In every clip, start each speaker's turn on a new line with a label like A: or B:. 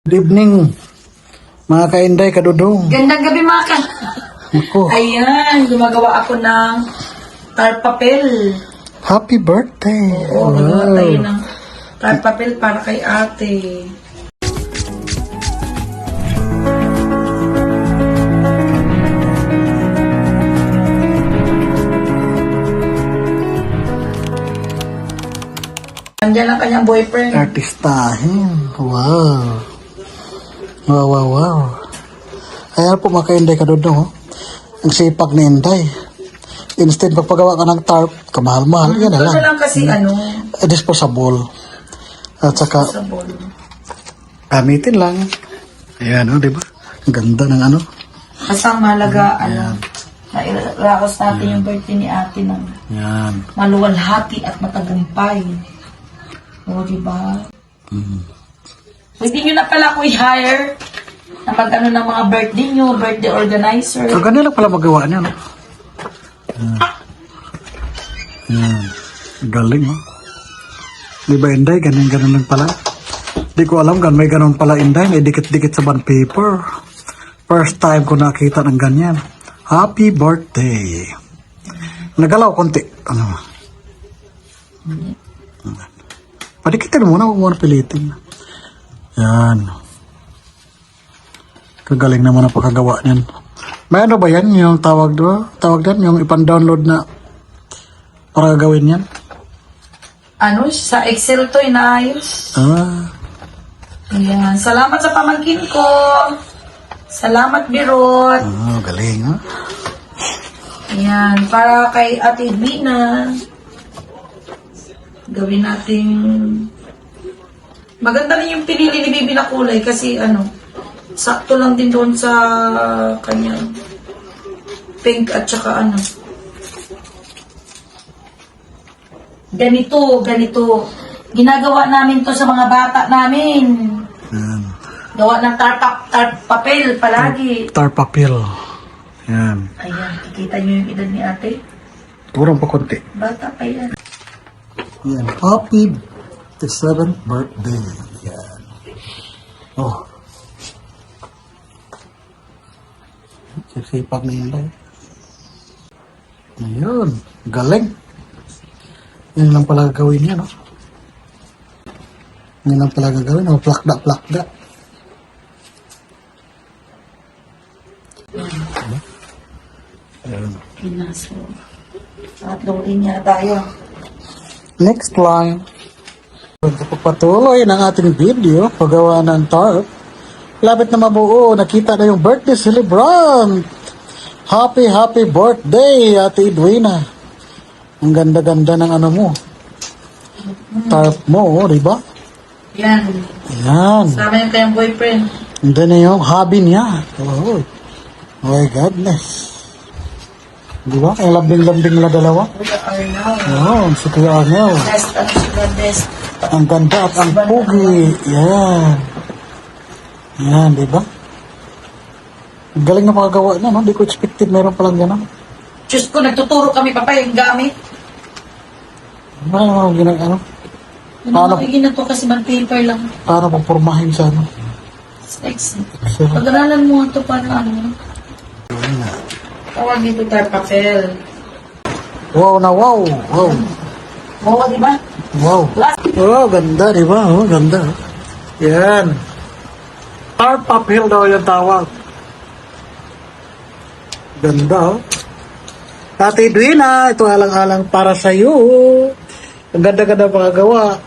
A: Good evening, mga kainday, kadudong.
B: Gandang gabi mga ka.
A: Ako,
B: Ayan, gumagawa ako ng tar papel.
A: happy birthday.
B: Oo, gagawa
A: Wow.
B: tayo ng tar papel para kay ate. Nandiyan ang kanyang boyfriend.
A: Artistahin. Wow. Wow, wow, wow. Ayan po mga kainday, kadudong. Oh. Ang sipag ni Inday. Instead, pagpagawa ka ng tarp, kamahal-mahal, yan na lang.
B: Ito lang kasi ano,
A: Eh, Disposable. At saka,
B: sa ball.
A: gamitin lang. Ayan, oh, di ba? Ang ganda ng ano.
B: Basta ang mahalaga, ano, nairakos natin yung birthday ni ate ng
A: Yan.
B: maluwalhati at matagumpay. O, di ba?
A: Mm.
B: Pwede nyo na pala ako i-hire na mag-ano ng mga birthday nyo, birthday organizer.
A: So, ganun lang pala magawa niya, no? Yan. Yan. Galing, no? Di ba, Inday? Ganun-ganun lang pala. Di ko alam, gan may ganun pala, Inday. May dikit-dikit sa bond paper. First time ko nakita ng ganyan. Happy birthday. Nagalaw konti. Ano? Padikitin mo na, huwag mo na pilitin. Yan. Kagaling naman ang pagkagawa niyan. May ano ba yan? Yung tawag do? Tawag doon? Yung ipan-download na para gawin yan?
B: Ano, sa Excel to inaayos.
A: Ah,
B: Ayan. Salamat sa pamangkin ko. Salamat, Birot.
A: ah galing ha?
B: Ayan. Para kay Ate Edwina. Gawin natin... Maganda rin yung pinili ni Bibi na kulay kasi ano, sakto lang din doon sa kanyang pink at saka ano. Ganito, ganito. Ginagawa namin to sa mga bata namin.
A: Yan.
B: Gawa ng tar, pa- tar papel palagi.
A: Tar papel. Yan.
B: Ayan, kikita niyo yung edad ni ate.
A: Turang pa konti.
B: Bata pa yan.
A: Yan. Happy the seventh birthday. Yan. Oh. Sisipag na yun lang. Ayun. Galing. Yan lang pala gagawin niya, no? Yan lang pala gagawin. O, plakda, plakda. Ayun.
B: Pinaso. Tatlong linya tayo.
A: Next line. Pagpatuloy ng ating video, paggawa ng tarp. Lapit na mabuo, nakita na yung birthday celebrant. Happy, happy birthday, Ate Edwina. Ang ganda-ganda ng ano mo. Tarp mo, oh, di ba?
B: Yan.
A: Yan.
B: Sama yung kayang boyfriend.
A: Hindi na yung hobby niya. Oh, my goodness. Di ba? Ang lambing-lambing na dalawa.
B: Arnau.
A: Oh, si Kuya Arnel.
B: Best, ano sila best.
A: Ang ganda at ang pugi. Yan. Yan, di ba? Galing na paggawa niya, no? Di ko expected meron palang gano'n.
B: Diyos ko, nagtuturo kami pa pa yung gamit.
A: Ano, ano, ginag, ano?
B: Ano
A: Paano?
B: ano, magiging na to kasi mag paper lang.
A: Para pagpormahin sa ano.
B: Next.
A: Kasi,
B: Pag-aralan mo ito para ano. Tawag dito tayo papel.
A: wow na wow. Wow.
B: Oo, di ba?
A: Wow. Oh, ganda, di ba? Oh, ganda. Yan. Tarp uphill daw yung tawag. Ganda, oh. Ate Edwina, ito alang-alang para sa iyo. Ang ganda-ganda paggawa.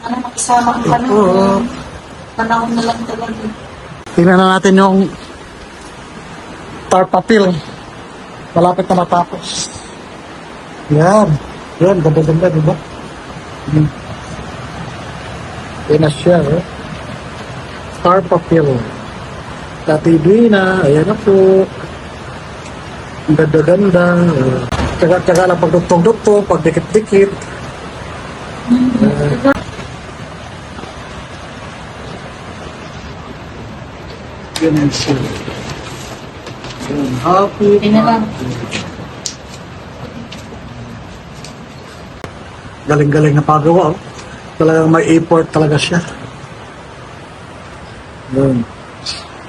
B: Sana makisama ang
A: Oo.
B: panahon. Panahon na lang talaga.
A: Tingnan na natin yung tarp uphill. Malapit na matapos. Yan. Yan, ganda-ganda, di ba? Hmm. Yan na siya, eh. Tarp uphill. Ate Edwina, ayan na po. Ang ganda-ganda. Tsaga-tsaga lang pagduktong-duktong, pagdikit-dikit. Uh, Ganun siya. Yan, happy.
B: Na lang.
A: Galing-galing na pagawa. Oh. Talagang may effort talaga siya. Yun.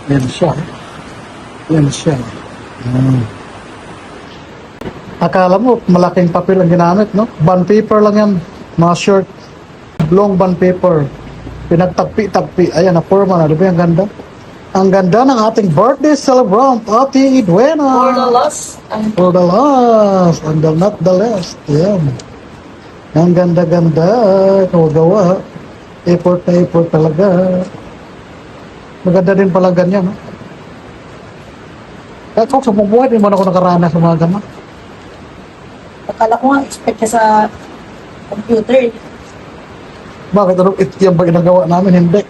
A: Yan siya. Yan siya. Mm. Akala mo, malaking papel ang ginamit, no? Bond paper lang yan. Mga short. Long bond paper. Pinagtagpi-tagpi. Ayan, na-forma na. Di ba ang ganda? Ang ganda ng ating birthday celebrant, Ate Edwena.
B: For the ang
A: For the last and the not the last. Yan. Ang ganda-ganda. Gawa-gawa. Effort na effort talaga. Maganda din pala ganyan. No? Kaya kung sa bubuhay, di mo na ako nakaranas sa mga ganyan.
B: akala ko nga expect ka sa computer.
A: Bakit ano it yung ba ginagawa namin? Hindi.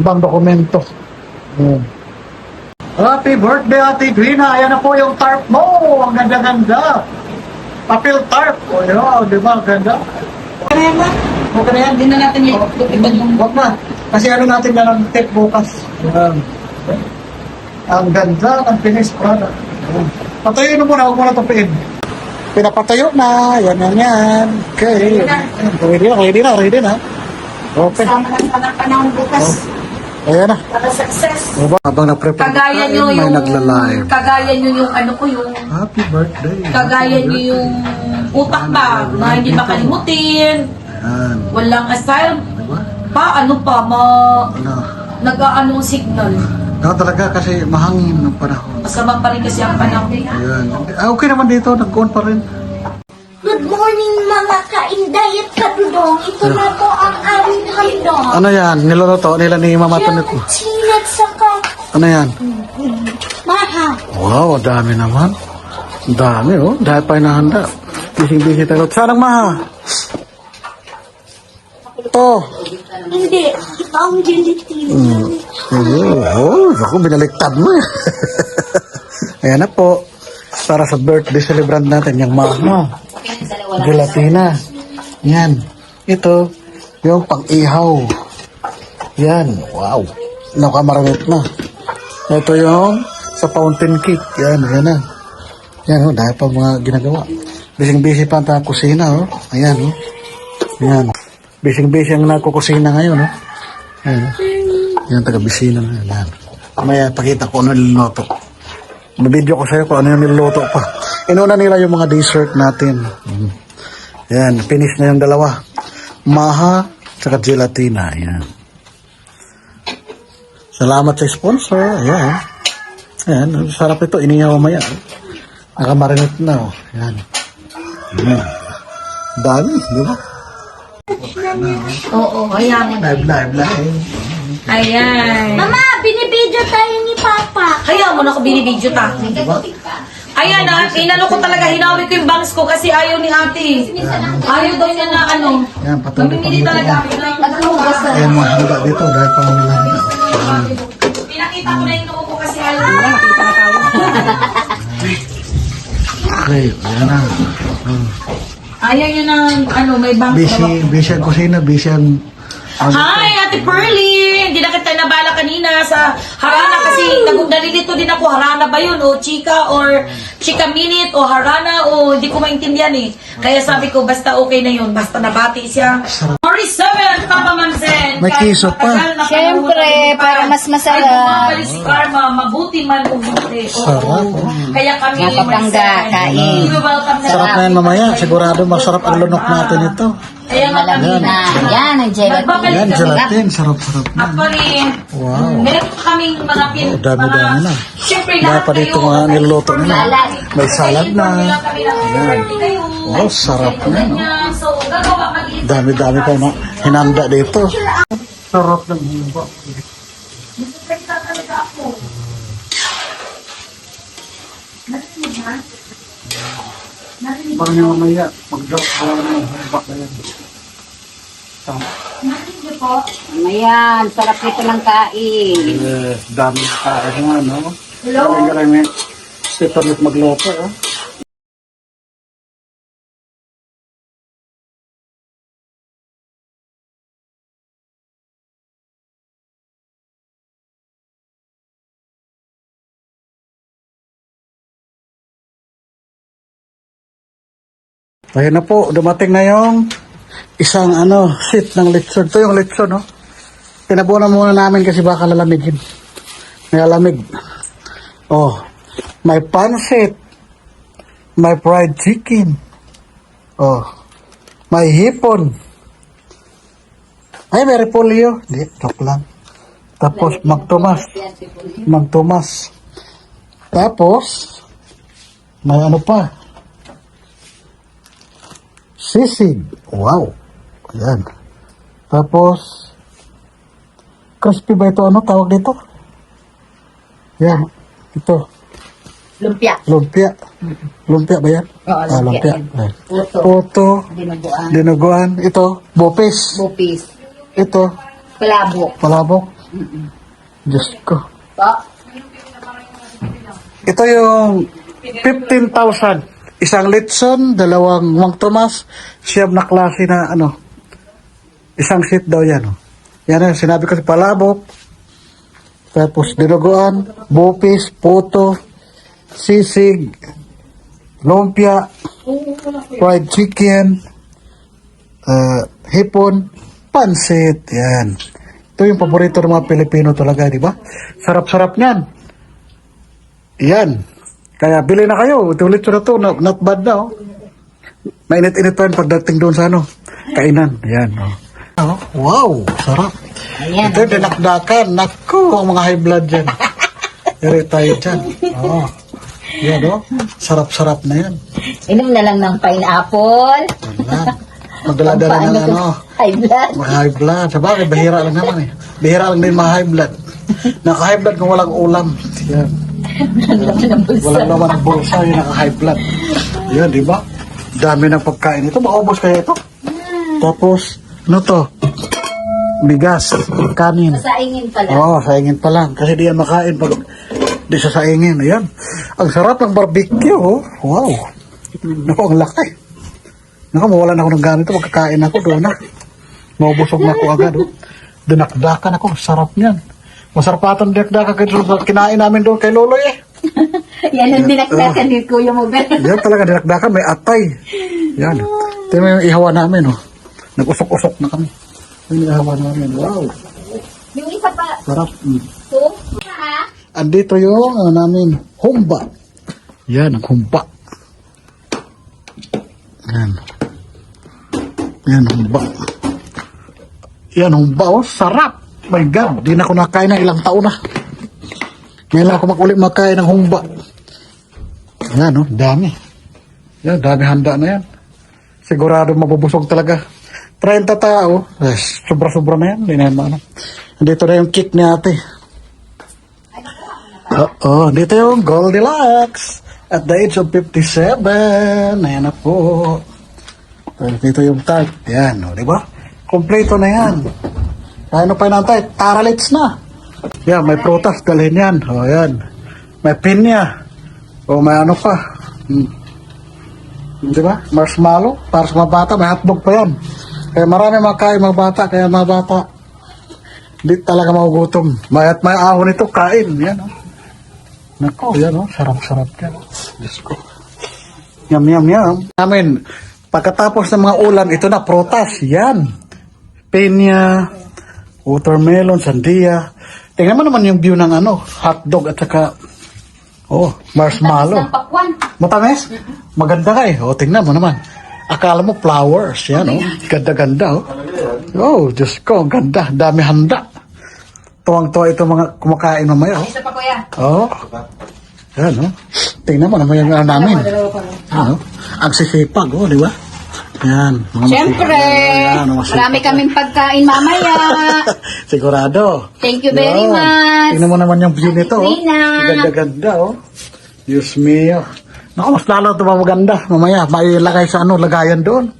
A: Ibang dokumento. Yan. Happy birthday, Ate Grina. Ayan na po yung tarp mo. Ang ganda-ganda. Papel tarp. O yun, di ba? Ang ganda.
B: Kaya yan ba?
A: Okay na yan.
B: Hindi na natin yung ibang yung
A: Huwag na. Kasi ano natin na ng tape bukas. Yan. Ang ganda ng finished product. Yan. Patayin mo muna, huwag mo na tupiin. Pinapatayo na. Yan, yan, yan. Okay. Ready na, ready na, ready na. Okay.
B: Sama lang pa ng panahon bukas
A: Ayan na.
B: para success.
A: Diba? Habang na-prepare
B: Kagaya nyo
A: may
B: yung,
A: nagla-live.
B: kagaya nyo yung ano ko yung,
A: Happy birthday.
B: kagaya nyo yung utak ba, na hindi makalimutin,
A: Yan.
B: walang aside,
A: Diba?
B: pa ano pa, ma,
A: Ano?
B: nag-aanong signal.
A: No, talaga kasi mahangin ng panahon.
B: Masama pa rin kasi ang panahon.
A: Ayan. Ah, okay naman dito. Nag-on pa rin.
C: Good morning mga kaindayat kadudong. Ito na po ang aming handog.
A: Ano yan? Niluluto nila ni Mama Tonet mo.
C: Sinat saka
A: Ano yan?
C: maha.
A: Wow, dami naman. Dami, oh. Dahil pa inahanda. Bising-bising tayo. Saan ang maha? Ito.
C: Hindi, ito ang gelatin.
A: Oh, ako binaliktad mo eh. Ayan na po. Para sa birthday celebrant natin, yung maha. Gelatina. Yan. Ito, yung pang-ihaw. Yan. Wow. Nakamaramit na. Ito yung sa fountain cake. Yan, yan na. Yan, oh, dahil pa mga ginagawa. Bising-busy pa ang kusina, oh. Ayan, oh. Yan. Bising-busy ang nagkukusina ngayon, oh. Ayan, oh. Yan, taga-bisina na. Yan. Maya, pakita ko ano niluluto. Mabidyo ko sa'yo kung ano yung niluluto pa. Inuna nila yung mga dessert natin. Mm. Yan, finish na yung dalawa. Maha, tsaka gelatina. Yan. Salamat sa sponsor. Ayan. Ayan, sarap ito. Inihaw mamaya. Nakamarinate na. Oh. Ayan. Ayan. Dami, di ba?
B: Oo, ayan.
A: Live, live, live.
B: Ayan.
C: Mama, binibidyo tayo ni Papa.
B: Kaya mo na ako binibidyo ta. Ayan na, inano ko talaga, hinawi ko yung bangs ko kasi ayaw ni ate. Ayaw daw niya na ano.
A: Yan, patuloy
B: Mamimili
A: pang
B: talaga ako. Na.
A: Ayan, mga handa dito dahil pa mga handa. Ayan.
B: Pinakita ko na yung noo ko kasi ayaw. Nakita na tayo.
A: Okay, ayan na.
B: Ayaw niya na, ano, may bangs.
A: Busy, busy ang kusina, busy ang...
B: Hi, Ate Pearly! Hindi na kita nabala kanina sa Harana kasi nag- nalilito din ako. Harana ba yun? O Chika or Chika Minute o Harana o hindi ko maintindihan eh. Kaya sabi ko, basta okay na yun. Basta nabati siya. Mori 7, Papa Mamsen!
A: May kiso pa.
D: Siyempre, para mas masarap.
B: Ay, bumabalik si Karma, mabuti man o hindi.
A: Sarap, oh.
B: Kaya kami, 7.
D: kain.
B: You're welcome na
A: Sarap na yan mamaya. Sigurado masarap ang lunok natin ito.
B: Kaya nga kami,
D: Malamig na. Yan, ang gelatin.
A: Yan, gelatin. Sarap-sarap na.
B: Actually,
A: Wow.
B: meron pa kaming mga pin...
A: Oh, dami-dami na.
B: Siyempre, lahat
A: pa dito
B: kayo,
A: mga niluluto nila.
B: Salad.
A: May salad na.
B: Inform kami ng kayo.
A: Wow, sarap na, no?
B: Ganyan.
A: Dami-dami pa na hinanda dito. Sarap ng?
B: Narinig
A: Parang yung mamaya, mag-drop ba ng hiba na yan. Tama.
D: Ayan, sarap nito ng kain.
A: Yes, dami na kain nga, no?
B: Hello?
A: Galing-galing. Step ulit magluto, oh. Ayun na po, dumating na yung isang ano, seat ng lechon. Ito yung lechon, no? Pinabunan muna namin kasi baka lalamigin. May alamig. Oh, may pansit. May fried chicken. Oh, may hipon. Ay, may repolyo. Hindi, joke lang. Tapos, magtumas. Magtumas. Tapos, may ano pa. Sisig. Wow. Ayan. Tapos, crispy ba ito? Ano tawag dito? Yan. Ito.
D: Lumpia.
A: Lumpia. Lumpia ba yan?
D: Oo,
A: Ah,
D: lumpia.
A: Ayan.
D: Puto.
A: Puto.
D: Dinuguan.
A: Dinuguan. Ito. Bopis.
D: Bupis.
A: Ito.
D: Palabok.
A: Palabok. Diyos ko.
D: Po.
A: Ito yung 15,000. Isang litson, dalawang Mang Tomas, siyam na klase na ano. Isang seat daw yan. Oh. Yan ang sinabi ko sa palabok. Tapos dinuguan, bupis, puto, sisig, lumpia, fried chicken, uh, hipon, pansit. Yan. Ito yung paborito ng mga Pilipino talaga, di ba? Sarap-sarap niyan. Yan. Kaya bili na kayo. Ulit na to. Not, not bad na. Oh. Mainit-init pa yun pagdating doon sa ano. Kainan. Yan. Oh. Oh, wow. Sarap.
D: Ayan.
A: Ito yung dinakdakan. Naku, ang mga high blood dyan. Yari tayo dyan. Oh. Yan oh. Sarap-sarap na yan.
D: Inom na lang ng pineapple.
A: Yan. Magdala-dala ng
D: Paano to?
A: ano.
D: High blood.
A: Mga high blood. Sa bagay, bahira lang naman eh. Bahira lang din mga high blood. Naka-high blood kung walang ulam. Yan. Walang laman bulsa, yung naka-high blood. Yan, di ba? Dami ng pagkain ito. Maubos kaya ito. Tapos, ano to? Bigas, kanin.
D: Saingin pala.
A: Oo, oh, saingin pa lang. Kasi di yan makain pag di sa saingin. Ayan. Ang sarap ng barbecue, oh. Wow. Naku, ang laki. Naku, mawalan ako ng ganito. Magkakain ako doon na. Maubusog na ako agad, oh. Dinakdakan ako. Sarap niyan. Masarap pa itong dinakdakan kay sa kinain namin doon kay Loloy eh.
D: Yan ang dinakdakan ni Kuya Mobel.
A: Yan talaga dinakdakan. May atay. Yan. Ito yung ihawa namin, oh. Nag-usok-usok na kami. Yung ihawa namin. Wow.
D: Yung isa pa.
A: Sarap. Mm.
D: Ito. Ha?
A: Andito yung ano namin, humba. Yan, ang humba. Yan. Yan, humba. Yan, humba. Oh, sarap. My God, di na ako nakain ng ilang taon na. Ngayon lang ako makulit makain ng humba. Yan, oh, dami. Yan, dami handa na yan. Sigurado mabubusog talaga. 30 tao. Eh, sobra-sobra na yan. Hindi na yan maano. Andito na yung kick ni ate. Oo, dito yung Goldilocks. At the age of 57. Ayan na po. Dito yung tart. Yan, o, di ba? Kompleto na yan. Kaya ano pa inantay? Taralits na. Yan, may prutas. Dalhin yan. O, yan. May pinya. O, may ano pa. Hmm. Di ba? Marshmallow. Para sa mga bata, may hotdog pa yan. Kaya marami makain mga bata. Kaya mga bata, hindi talaga magugutom. May at may ahon ito, kain. Yan, o. Nako, yan o. Sarap-sarap yan. Diyos ko. Yum, yum, yum. Amin. Pagkatapos ng mga ulam, ito na, protas. Yan. Peña, watermelon, sandia. Tingnan mo naman yung view ng ano, hotdog at saka, oh, marshmallow.
D: Ng pakwan.
A: Matamis? Maganda ka eh. O, tingnan mo naman. Akala mo flowers. Yan, oh. Ganda-ganda, oh. Oh, Diyos ko, ganda. Dami handa. Tuwang-tuwa ito mga kumakain mamaya, oh.
D: Isa pa kuya.
A: Oo. Yan, oh. Tingnan mo naman yung ano namin. Ano? Ang sisipag, oh, di ba? Yan. Mga
D: Siyempre.
A: Yan.
D: Marami kaming pagkain mamaya.
A: Sigurado.
D: Thank you very
A: Yan.
D: much.
A: Tingnan mo naman yung view nito, oh. Ganda-ganda, oh. Diyos mio. Naku, mas lalo ito maganda. Mamaya, may lagay sa ano, lagayan doon.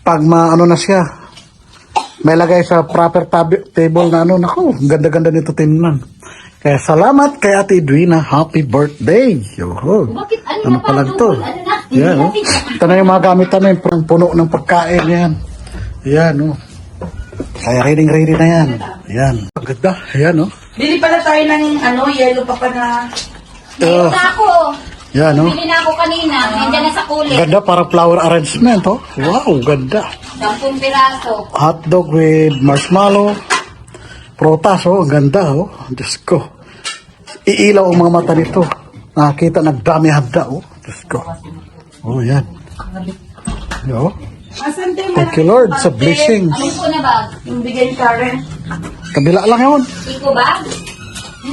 A: Pag ma, ano na siya, may lagay sa proper tab- table na ano, naku, ang ganda-ganda nito tingnan. Kaya salamat kay Ate Edwina. Happy birthday. Yoho.
D: Bakit? Ano
A: Ano
D: na
A: pa lang
D: ba?
A: to?
D: Ano na?
A: Yan, oh. Ito na yung mga gamit namin. Puno ng pagkain. Yan. Yan, oh. Kaya ready na yan. Yan. Ang ganda. Yan, oh.
B: Bili pala tayo ng ano, yellow pa pa na...
D: Ito ako.
A: yan, oh.
D: Bili na ako kanina. Nandiyan na sa kulit.
A: Ganda para flower arrangement, oh. Wow, ganda.
D: Sampung piraso.
A: Hot dog with marshmallow, Protas, oh. Ang ganda, oh. Diyos ko. Iilaw ang mga mata nito. Nakakita, nagdami handa, oh. Diyos ko. Oh, yan. Yo. Thank you, Lord, sa blessing.
D: Ano po na bag?
B: Yung bigay ni Karen.
A: Kabila lang yun.
D: Iko bag?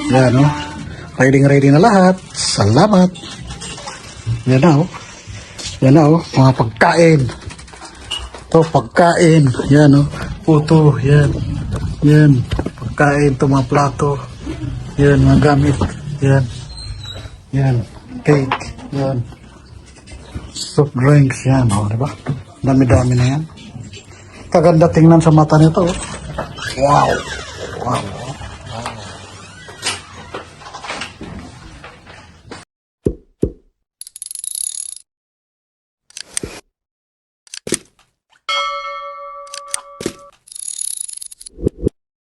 A: Yan, oh. Ready ready na lahat. Salamat. Yan na, oh. Yan na, oh. Mga pagkain. Ito, pagkain. Yan, oh. Puto, yan. Yan. Pagkain, ito mga plato. Yan, mga gamit. Yan. Yan. Cake. Yan. Soft drinks. Yan, oh. Diba? Dami-dami na yan. Kaganda tingnan sa mata nito, oh. Wow. Wow.